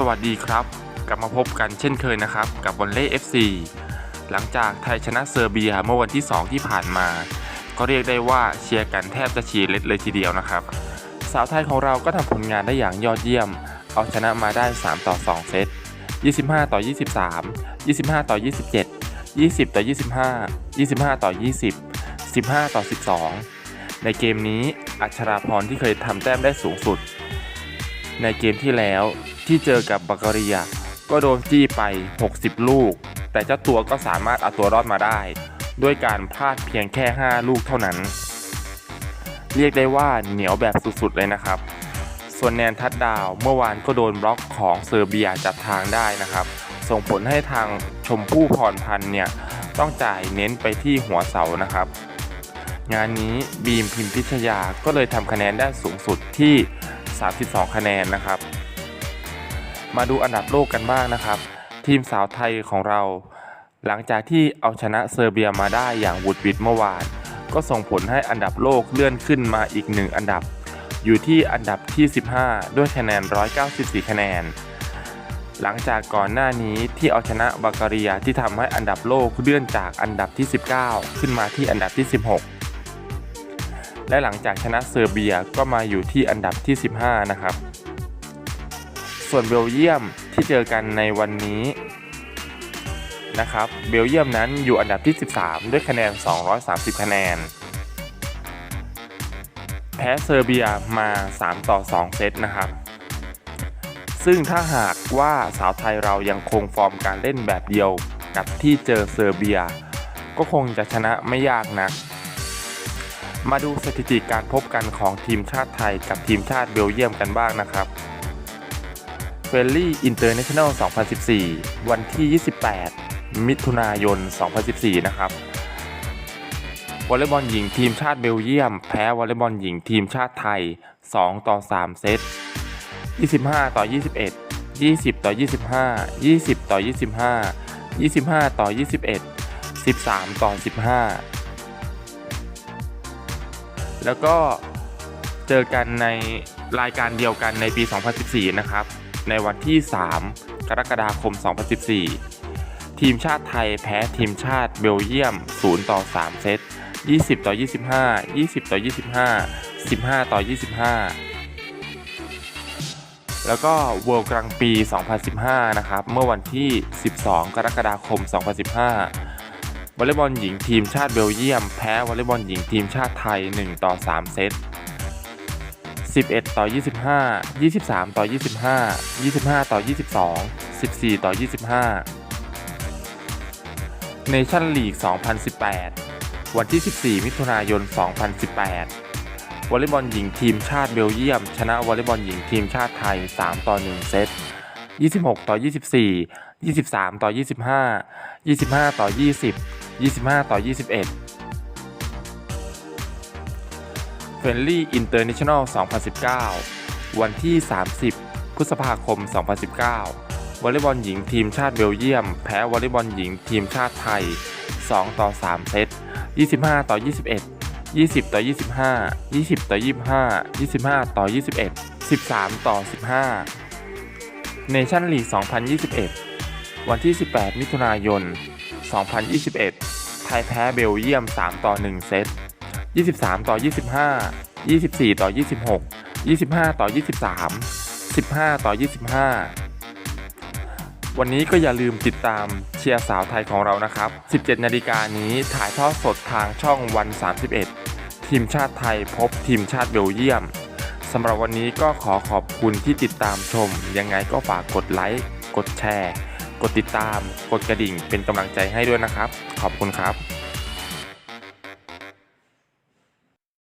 สวัสดีครับ กลับมาพบกันเช่นเคยนะครับ กับบอลเล่ FC หลังจากไทยชนะเซอร์เบียเมื่อวันที่ 2 ที่ผ่านมา ก็เรียกได้ว่าเชียร์กันแทบจะฉี่เล็ดเลยทีเดียวนะครับ สาวไทยของเราก็ทำผลงานได้อย่างยอดเยี่ยม เอาชนะมาได้ 3 ต่อ 2 เซต 25 ต่อ 23 25 ต่อ 27 20 ต่อ 25 25 ต่อ 20 15 ต่อ 12 ในเกมนี้อัชราพรที่เคยทำแต้มได้สูงสุด ในเกมที่แล้ว ที่เจอกับบัลกเรีย ก็โดนจี้ไป 60 ลูก แต่เจ้าตัวก็สามารถเอาตัวรอดมาได้ ด้วยการพลาดเพียงแค่ 5 ลูกเท่านั้น เรียกได้ว่าเหนียวแบบสุดๆเลยนะครับ ส่วนแนนทัดดาวเมื่อวานก็โดนบล็อกของเซอร์เบียจับทางได้นะครับ ส่งผลให้ทางชมพู่พรพันธ์เนี่ยต้องจ่ายเน้นไปที่หัวเสานะครับ งานนี้บีมพิมพิชยาก็เลยทำคะแนนได้สูงสุดที่ 32 คะแนนนะครับ มาดูอันดับโลกกันบ้างนะครับ ทีมสาวไทยของเรา หลังจากที่เอาชนะเซอร์เบียมาได้อย่างวุดวิดเมื่อวาน ก็ส่งผลให้อันดับโลกเลื่อนขึ้นมาอีกหนึ่งอันดับ อยู่ที่อันดับที่ 15 ด้วยคะแนน 194 คะแนน หลังจากก่อนหน้านี้ที่เอาชนะบัลกเรียที่ทำให้อันดับโลกเลื่อนจากอันดับที่ 19 ขึ้นมาที่อันดับที่ 16 และหลังจากชนะเซอร์เบียก็มาอยู่ที่อันดับที่ 15 นะครับ ส่วนเบลเยียมที่เจอกันในวันนี้นะครับ เบลเยียมนั้นอยู่อันดับที่ 13 ด้วยคะแนน 230 คะแนน แพ้เซอร์เบียมา 3 ต่อ 2 เซตนะครับ ซึ่งถ้าหากว่าสาวไทยเรายังคงฟอร์มการเล่นแบบเดียวกับที่เจอเซอร์เบีย ก็คงจะชนะไม่ยากนักมาดูสถิติการพบกันของทีมชาติไทยกับทีมชาติเบลเยียมกันบ้างนะครับ เฟลลี่อินเตอร์เนชั่นแนล2014 วันที่ 28 มิถุนายน 2014 นะครับ วอลเลย์บอลหญิงทีมชาติเบลเยียม แพ้วอลเลย์บอลหญิงทีมชาติไทย 2 ต่อ 3 เซต 25 ต่อ 21 20 ต่อ 25 20 ต่อ 25 25 ต่อ 21 13 ต่อ 15 แล้วก็เจอกันในรายการเดียวกันในปี 2014 นะครับ ในวันที่ 3 กรกฎาคม 2014 ทีมชาติไทยแพ้ทีมชาติเบลเยียม 0 ต่อ 3 เซต 20 ต่อ 25 20 ต่อ 25 15 ต่อ 25 แล้วก็ World กลางปี 2015 นะครับ เมื่อวันที่ 12 กรกฎาคม 2015วอลเลย์บอลหญิงทีมชาติเบลเยียม แพ้วอลเลย์บอลหญิงทีมชาติไทย 1 ต่อ 3 เซต 11 ต่อ 25 23 ต่อ 25 25 ต่อ 22 14 ต่อ 25 เนชั่นลีก 2018 วันที่ 14 มิถุนายน 2018 วอลเลย์บอลหญิงทีมชาติเบลเยียม ชนะวอลเลย์บอลหญิงทีมชาติไทย 3 ต่อ 1 เซต 26 ต่อ 24 23 ต่อ 25 25 ต่อ 20 25 ต่อ 21 เฟรนลี่อินเตอร์เนชั่นแนล2019 วันที่ 30 พฤษภาคม 2019 วอลเลย์บอลหญิงทีมชาติเบลเยียม แพ้วอลเลย์บอลหญิงทีมชาติไทย 2 ต่อ 3 เซต 25 ต่อ 21 20 ต่อ 25 20 ต่อ 25 25 ต่อ 21 13 ต่อ 15 เนชั่นลีก 2021 วันที่ 18 มิถุนายน 2021 ไทยแพ้เบลเยียม 3 ต่อ 1 เซต 23 ต่อ 25 24 ต่อ 26 25 ต่อ 23 15 ต่อ 25 วันนี้ก็อย่าลืมติดตามเชียร์สาวไทยของเรานะครับ 17 นาฬิกานี้ถ่ายทอดสดทางช่องวัน 31 ทีมชาติไทยพบทีมชาติเบลเยียมสำหรับวันนี้ก็ขอขอบคุณที่ติดตามชม ยังไงก็ฝากกดไลค์ กดแชร์ กดติดตาม กดกระดิ่งเป็นกำลังใจให้ด้วยนะครับ ขอบคุณครับ